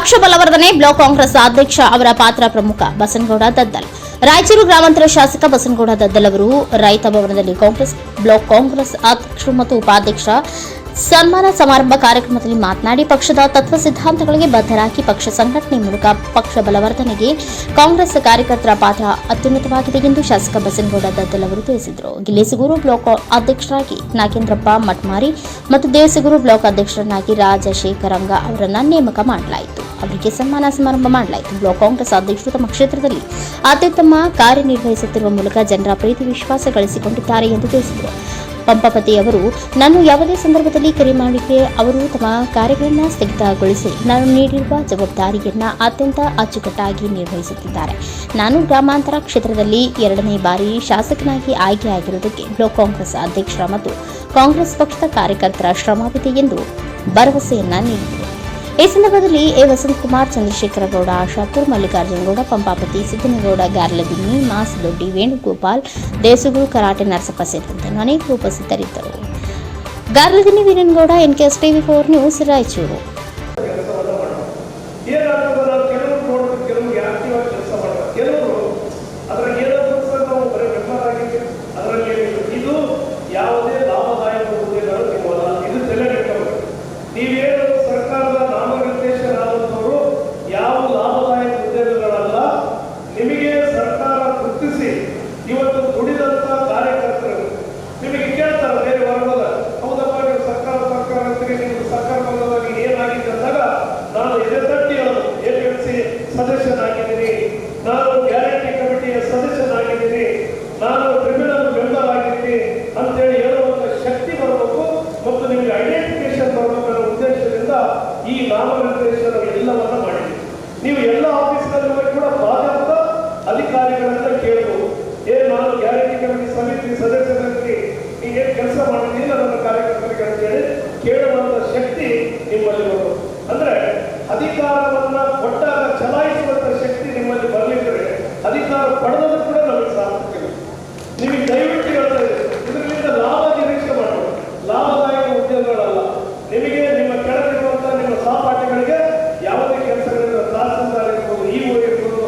ಪಕ್ಷ ಬಲವರ್ಧನೆ, ಬ್ಲಾಕ್ ಕಾಂಗ್ರೆಸ್ ಅಧ್ಯಕ್ಷ ಅವರ ಪಾತ್ರ ಪ್ರಮುಖ. ಬಸನಗೌಡ ದದ್ದಲ್. ರಾಯಚೂರು ಗ್ರಾಮಾಂತರ ಶಾಸಕ ಬಸನಗೌಡ ದದ್ದಲ್ ಅವರು ರೈತ ಭವನದಲ್ಲಿ ಕಾಂಗ್ರೆಸ್, ಬ್ಲಾಕ್ ಕಾಂಗ್ರೆಸ್ ಅಧ್ಯಕ್ಷ ಮತ್ತು ಉಪಾಧ್ಯಕ್ಷ ಸನ್ಮಾನ ಸಮಾರಂಭ ಕಾರ್ಯಕ್ರಮದಲ್ಲಿ ಮಾತನಾಡಿ, ಪಕ್ಷದ ತತ್ವ ಸಿದ್ಧಾಂತಗಳಿಗೆ ಬದ್ಧರಾಗಿ ಪಕ್ಷ ಸಂಘಟನೆ ಮೂಲಕ ಪಕ್ಷ ಬಲವರ್ಧನೆಗೆ ಕಾಂಗ್ರೆಸ್ ಕಾರ್ಯಕರ್ತರ ಪಾತ್ರ ಅತ್ಯುನ್ನತವಾಗಿದೆ ಎಂದು ಶಾಸಕ ಬಸನಗೌಡ ದದ್ದಲ್ ಅವರು ತಿಳಿಸಿದರು. ಗಿಲೇಸಗೂರು ಬ್ಲಾಕ್ ಅಧ್ಯಕ್ಷರಾಗಿ ನಾಗೇಂದ್ರಪ್ಪ ಮಟ್ಮಾರಿ ಮತ್ತು ದೇವಸಗೂರು ಬ್ಲಾಕ್ ಅಧ್ಯಕ್ಷರನ್ನಾಗಿ ರಾಜಶೇಖರಂಗ ಅವರನ್ನು ನೇಮಕ ಮಾಡಲಾಯಿತು. ಅವರಿಗೆ ಸನ್ಮಾನ ಸಮಾರಂಭ ಮಾಡಲಾಯಿತು. ಬ್ಲಾಕ್ ಕಾಂಗ್ರೆಸ್ ಅಧ್ಯಕ್ಷರು ತಮ್ಮ ಕ್ಷೇತ್ರದಲ್ಲಿ ಅತ್ಯುತ್ತಮ ಕಾರ್ಯನಿರ್ವಹಿಸುತ್ತಿರುವ ಮೂಲಕ ಜನರ ಪ್ರೀತಿ ವಿಶ್ವಾಸ ಗಳಿಸಿಕೊಂಡಿದ್ದಾರೆ ಎಂದು ತಿಳಿಸಿದರು. ಪಂಪಪತಿ ಅವರು, ನಾನು ಯಾವುದೇ ಸಂದರ್ಭದಲ್ಲಿ ಕರೆ ಮಾಡಿಕೆ ಅವರು ತಮ್ಮ ಕಾರ್ಯಗಳನ್ನು ಸ್ಥಗಿತಗೊಳಿಸಿ ನಾನು ನೀಡಿರುವ ಜವಾಬ್ದಾರಿಯನ್ನು ಅತ್ಯಂತ ಅಚ್ಚುಕಟ್ಟಾಗಿ ನಿರ್ವಹಿಸುತ್ತಿದ್ದಾರೆ. ನಾನು ಗ್ರಾಮಾಂತರ ಕ್ಷೇತ್ರದಲ್ಲಿ ಎರಡನೇ ಬಾರಿ ಶಾಸಕನಾಗಿ ಆಯ್ಕೆಯಾಗಿರುವುದಕ್ಕೆ ಬ್ಲಾಕ್ ಕಾಂಗ್ರೆಸ್ ಅಧ್ಯಕ್ಷರ ಮತ್ತು ಕಾಂಗ್ರೆಸ್ ಪಕ್ಷದ ಕಾರ್ಯಕರ್ತರ ಶ್ರಮವಿದೆ ಎಂದು ಭರವಸೆಯನ್ನ ನೀಡಿದರು. ಈ ಸಂದರ್ಭದಲ್ಲಿ ಎ. ವಸಂತಕುಮಾರ್ ಚಂದ್ರಶೇಖರ ಗೌಡ ಆಶಾಪುರ್ ಮಲ್ಲಿಕಾರ್ಜುನ ಗೌಡ ಪಂಪಾಪತಿ, ಸಿದ್ದನಗೌಡ ಗಾರ್ಲದಿನ್ನಿ ಮಾಸ್ ದೊಡ್ಡಿ, ವೇಣುಗೋಪಾಲ್ ದೇಸುಗುರು ಕರಾಟೆ, ನರಸಪ್ಪ ಸೇರಿದಂತೆ ಅನೇಕ ಉಪಸ್ಥಿತರಿದ್ದರು. Garladinni Veeranagowda NKS TV four news, Raichur. ಈ ಎಲ್ಲವನ್ನ ಮಾಡಿ ನೀವು ಎಲ್ಲ ಆಫೀಸ್ಗಳಲ್ಲಿ ಕೂಡ ಬಾಧ್ಯತ ಅಧಿಕಾರಿಗಳನ್ನ ಕೇಳಬಹುದು ಏನ್ ನಾನು ಗ್ಯಾರಂಟಿ ಕಮಿಟಿ ಸಮಿತಿ ಸದಸ್ಯರಲ್ಲಿ ನೀವೇನು ಕೆಲಸ ಮಾಡಿದ್ದೀರ ನನ್ನ ಕಾರ್ಯಕರ್ತರಿಗೆ ಅಂತೇಳಿ ಕೇಳುವಂತ ಶಕ್ತಿ ನಿಮ್ಮಲ್ಲಿ ಬರೋದು ಅಂದ್ರೆ ಅಧಿಕಾರವನ್ನ ಕೊಟ್ಟಾಗ ಚಲಾಯಿಸುವಂತ ಶಕ್ತಿ ನಿಮ್ಮಲ್ಲಿ ಬರಲಿದ್ದರೆ ಅಧಿಕಾರ ಪಡೆದದ್ದು